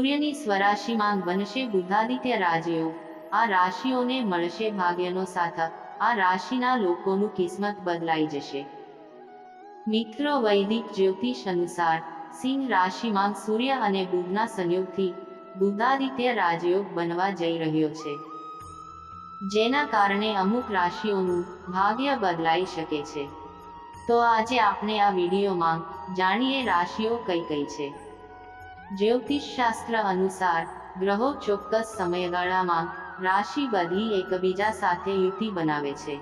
સૂર્યની સ્વરાશિમાં બનશે બુદ્ધાદિત્ય રાજયોગ આ રાશિઓને મળશે ભાગ્યનો સાથ. આ રાશિના લોકોનું કિસ્મત બદલાઈ જશે. મિત્રો વૈદિક જ્યોતિષ અનુસાર, સિંહ રાશિમાં સૂર્ય અને બુધના સંયોગથી બુદ્ધાદિત્ય રાજયોગ બનવા જઈ રહ્યો છે. જેના કારણે અમુક રાશિઓનું ભાગ્ય બદલાઈ શકે છે. તો આજે આપણે આ વિડીયોમાં જાણીએ રાશિઓ કઈ કઈ છે. જ્યોતિષ શાસ્ત્ર અનુસાર ગ્રહો ચોક્કસ સમયગાળામાં રાશિ બદલી એકબીજા સાથે યુતિ બનાવે છે.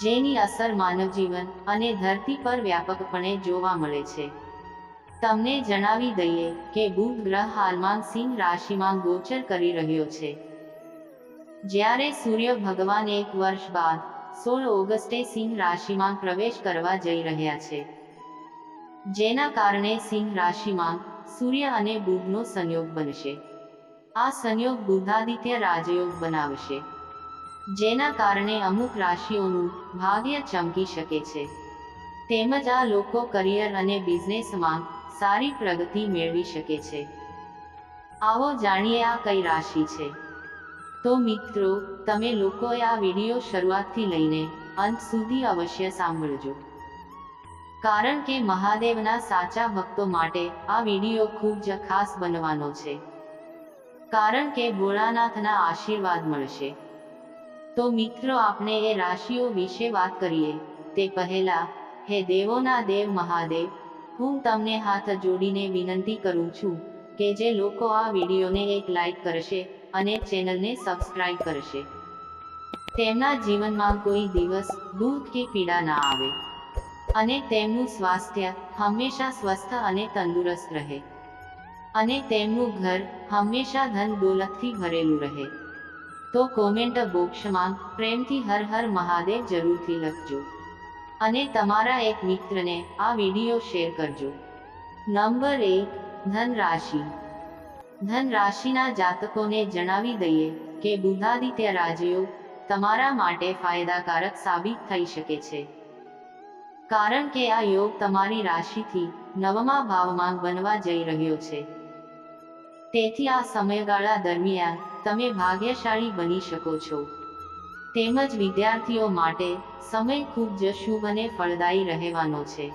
જેની અસર માનવ જીવન અને ધરતી પર વ્યાપકપણે જોવા મળે છે. તમને જણાવી દઈએ કે બુધ ગ્રહ હાલમાં સિંહ રાશિમાં ગોચર કરી રહ્યો છે. જ્યારે સૂર્ય ભગવાન એક વર્ષ બાદ સોળ ઓગસ્ટે સિંહ રાશિમાં પ્રવેશ કરવા જઈ રહ્યા છે. જેના કારણે સિંહ રાશિમાં સૂર્ય અને બુધનો સંયોગ બનશે. આ સંયોગ બુદ્ધાદિત્ય રાજયોગ બનાવશે, જેના કારણે અમુક રાશિઓનું ભાગ્ય ચમકી શકે છે. તેમજ આ લોકો કરિયર અને બિઝનેસમાં સારી પ્રગતિ મેળવી શકે છે. આવો જાણીએ આ કઈ રાશિ છે? તો મિત્રો, તમે લોકોએ આ વીડિયો શરૂઆતથી લઈને અંત સુધી અવશ્ય સાંભળજો. કારણ કે મહાદેવના સાચા ભક્તો માટે આ વીડિયો ખૂબ જ ખાસ બનવાનો છે. કારણ કે ભોળાનાથના આશીર્વાદ મળશે. તો મિત્રો, આપણે એ રાશિઓ વિશે વાત કરીએ. તે પહેલા, હે દેવોના દેવ મહાદેવ, હું તમને હાથ જોડીને વિનંતી કરું છું કે જે લોકો આ વિડીયોને એક લાઈક કરશે અને ચેનલને સબસ્ક્રાઈબ કરશે. તેમના જીવનમાં કોઈ દિવસ દુઃખ કે પીડા ના આવે. અને તેમનું સ્વાસ્થ્ય હંમેશા સ્વસ્થ અને તંદુરસ્ત રહે. અને તેમનું ઘર હંમેશા ધન દોલતથી ભરેલું રહે. તો કોમેન્ટ બોક્સમાં પ્રેમથી હર હર મહાદેવ જરૂરથી લખજો. અને તમારા એક મિત્રને આ વીડિયો શેર કરજો. નંબર એક ધન રાશિ ધન રાશિના જાતકોને જણાવી દઈએ કે બુધાદિત્ય રાજયોગ તમારા માટે ફાયદાકારક સાબિત થઈ શકે છે. કારણ કે આ યોગ તમારી રાશિથી નવમા ભાવમાં બનવા જઈ રહ્યો છે. તેથી આ સમયગાળા દરમિયાન તમે ભાગ્યશાળી બની શકો છો. તેમજ વિદ્યાર્થીઓ માટે સમય ખૂબ જ શુભ અને ફળદાયી રહેવાનો છે.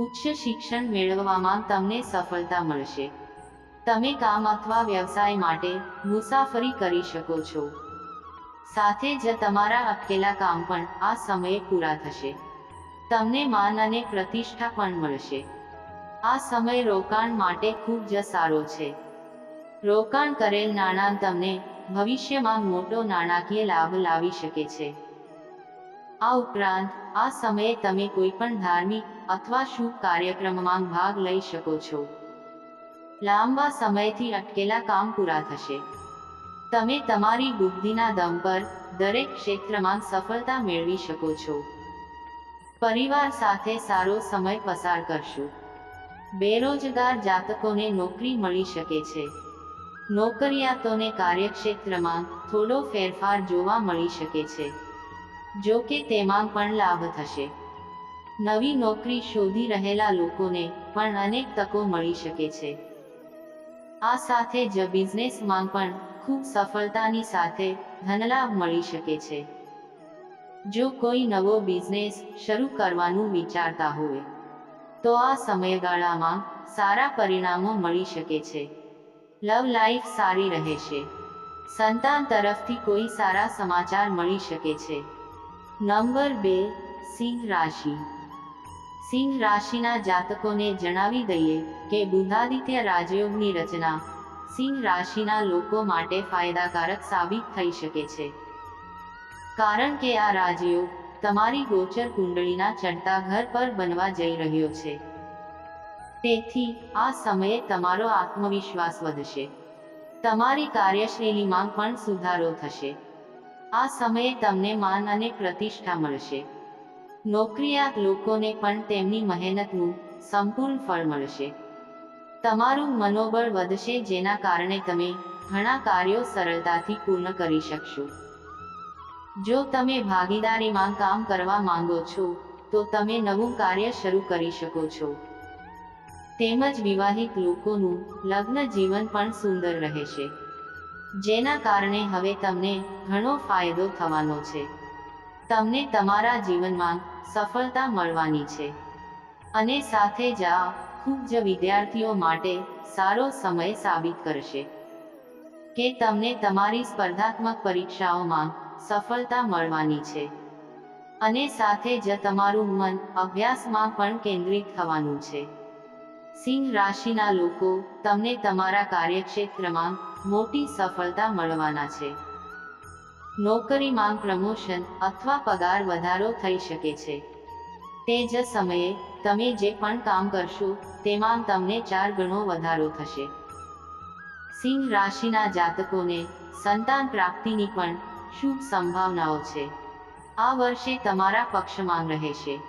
ઉચ્ચ શિક્ષણ મેળવવામાં તમને સફળતા મળશે. તમે કામ અથવા વ્યવસાય માટે મુસાફરી કરી શકો છો. સાથે જ તમારા અટકેલા કામ પણ આ સમયે પૂરા થશે. તમને માન અને પ્રતિષ્ઠા પણ મળશે. આ સમય રોકાણ માટે ખૂબ જ સારો છે. રોકાણ કરેલ નાણાં તમને ભવિષ્યમાં મોટો નાણાકીય લાભ લાવી શકે છે. આ ઉપરાંત, આ સમયે તમે કોઈ પણ ધાર્મિક અથવા શુભ કાર્યક્રમમાં ભાગ લઈ શકો છો. લાંબા સમયથી અટકેલા કામ પૂરા થશે. તમે તમારી બુદ્ધિના દમ પર દરેક ક્ષેત્રમાં સફળતા મેળવી શકો છો. પરિવાર સાથે સારો સમય પસાર કરશું. બેરોજગાર જાતકોને નોકરી મળી શકે છે. નોકરિયાતોને કાર્યક્ષેત્રમાં થોડો ફેરફાર જોવા મળી શકે છે. જો કે તેમાં પણ લાભ થશે. નવી નોકરી શોધી રહેલા લોકોને પણ અનેક તકો મળી શકે છે. આ સાથે જ બિઝનેસમાં પણ ખૂબ સફળતાની સાથે ધનલાભ મળી શકે છે. જો કોઈ નવો બિઝનેસ શરૂ કરવાનું વિચારતા હોય, તો આ સમયગાળામાં સારા પરિણામો મળી શકે છે. લવ લાઈફ સારી રહેશે. સંતાન તરફથી કોઈ સારા સમાચાર મળી શકે છે. નંબર બે, સિંહ રાશિ. સિંહ રાશિના જાતકોને જણાવી દઈએ કે બુધાદિત્ય રાજયોગની રચના સિંહ રાશિના લોકો માટે ફાયદાકારક સાબિત થઈ શકે છે. કારણ કે આ રાજયોગ તમારી ગોચર કુંડળીના ચડતા ઘર પર બનવા જઈ રહ્યો છે. તેથી આ સમયે તમારો આત્મવિશ્વાસ વધશે. તમારી કાર્યશૈલીમાં પણ સુધારો થશે. આ સમયે તમને માન અને પ્રતિષ્ઠા મળશે. નોકરિયાત લોકોને પણ તેમની મહેનતનું સંપૂર્ણ ફળ મળશે. તમારું મનોબળ વધશે જેના કારણે તમે ઘણા કાર્યો સરળતાથી પૂર્ણ કરી શકશો. જો તમે ભાગીદારીમાં કામ કરવા માંગો છો, તો તમે નવું કાર્ય શરૂ કરી શકો છો. તેમજ વિવાહિત લોકોનું લગ્ન જીવન પણ સુંદર રહેશે. જેના કારણે હવે તમને ઘણો ફાયદો થવાનો છે. તમને તમારા જીવનમાં સફળતા મળવાની છે. અને સાથે જ આ ખૂબ જ વિદ્યાર્થીઓ માટે સારો સમય સાબિત કરશે. કે તમને તમારી સ્પર્ધાત્મક પરીક્ષાઓમાં સફળતા મળવાની છે. અને સાથે જ તમારું મન અભ્યાસમાં પણ કેન્દ્રિત થવાનું છે. સિંહ રાશિના લોકો, તમને તમારા કાર્યક્ષેત્રમાં મોટી સફળતા મળવાના છે. નોકરીમાં પ્રમોશન અથવા પગાર વધારો થઈ શકે છે. તે જ સમયે, તમે જે પણ કામ કરશો, તેમાં તમને ચાર ગણો વધારો થશે. સિંહ રાશિના જાતકોને સંતાન પ્રાપ્તિની પણ શુભ સંભાવનાઓ છે? આ વર્ષે તમારા પક્ષમાં રહેશે.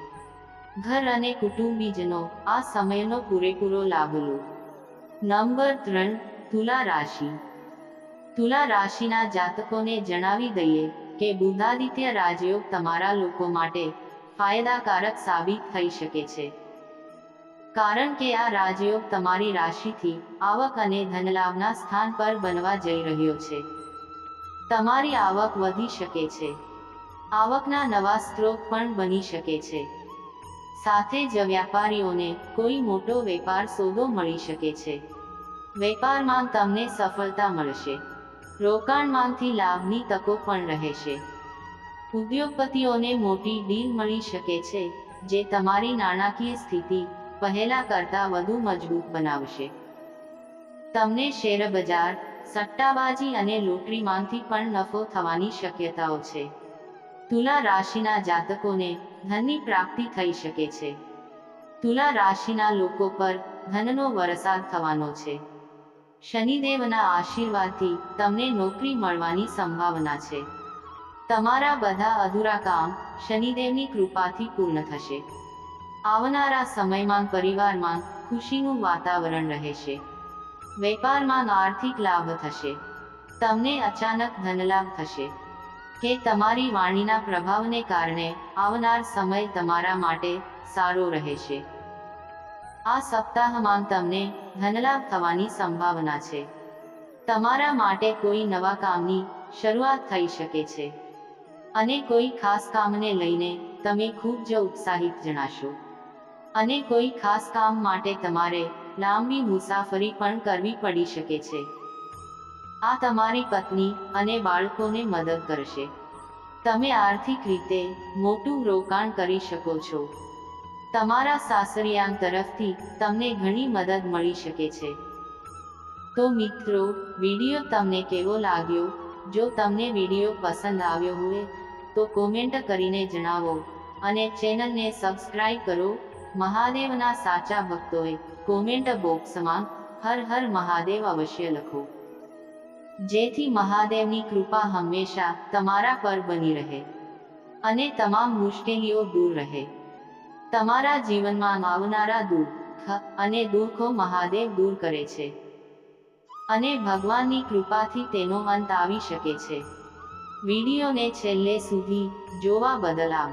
ઘર અને કુટુંબીજનો આ સમયનો પૂરેપૂરો લાભ લો નંબર ત્રણ, તુલા રાશિ. તુલા રાશિના જાતકોને જણાવી દઈએ કે બુધાદિત્ય રાજયોગ તમારા લોકો માટે ફાયદાકારક સાબિત થઈ શકે છે. કારણ કે આ રાજયોગ તમારી રાશિથી આવક અને ધનલાભના સ્થાન પર બનવા જઈ રહ્યો છે. તમારી આવક વધી શકે છે. આવકના નવા સ્ત્રોત પણ બની શકે છે. સાથે જ વ્યાપારીઓને કોઈ મોટો વેપાર સોદો મળી શકે છે. વેપારમાં તમને સફળતા મળશે. રોકાણમાંથી લાભની તકો પણ રહેશે. ઉદ્યોગપતિઓને મોટી ડીલ મળી શકે છે, જે તમારી નાણાકીય સ્થિતિ પહેલા કરતાં વધુ મજબૂત બનાવશે. તમને શેર બજાર સટ્ટાબાજી અને લોટરીમાંથી પણ નફો થવાની શક્યતાઓ છે. તુલા રાશિના જાતકોને ધનની પ્રાપ્તિ થઈ શકે છે. તુલા રાશિના લોકો પર ધનનો વરસાદ થવાનો છે. શનિદેવના આશીર્વાદથી તમને નોકરી મળવાની સંભાવના છે. તમારા બધા અધૂરા કામ શનિદેવની કૃપાથી પૂર્ણ થશે. આવનારા સમયમાં પરિવારમાં ખુશીનું વાતાવરણ રહેશે. વેપારમાં આર્થિક લાભ થશે. તમને અચાનક ધનલાભ થશે. કે તમારી વાણીના પ્રભાવને કારણે આવનાર સમય તમારા માટે સારો રહેશે. આ સપ્તાહમાં તમને ધનલાભ થવાની સંભાવના છે. તમારા માટે કોઈ નવા કામની શરૂઆત થઈ શકે છે. અને કોઈ ખાસ કામને લઈને તમે ખૂબ જ ઉત્સાહિત જણાશો. અને કોઈ ખાસ કામ માટે તમારે લાંબી મુસાફરી પણ કરવી પડી શકે છે. આ તમારી પત્ની અને બાળકોને મદદ કરશે. તમે આર્થિક રીતે મોટું રોકાણ કરી શકો છો. તમારા સાસરિયાંગ તરફથી તમને ઘણી મદદ મળી શકે છે. તો મિત્રો, વીડિયો તમને કેવો લાગ્યો? જો તમને વીડિયો પસંદ આવ્યો હોય, તો કોમેન્ટ કરીને જણાવો અને ચેનલને સબસ્ક્રાઈબ કરો. મહાદેવના સાચા ભક્તોએ કોમેન્ટ બોક્સમાં હર હર મહાદેવ અવશ્ય લખો. જેથી મહાદેવની કૃપા હંમેશા તમારા પર બની રહે અને તમામ મુશ્કેલીઓ દૂર રહે. તમારા જીવનમાં આવનારા દુઃખ અને દુઃખો મહાદેવ દૂર કરે છે અને ભગવાનની કૃપાથી તેનો અંત આવી શકે છે. વિડીયોને છેલ્લે સુધી જોવા બદલ આભાર.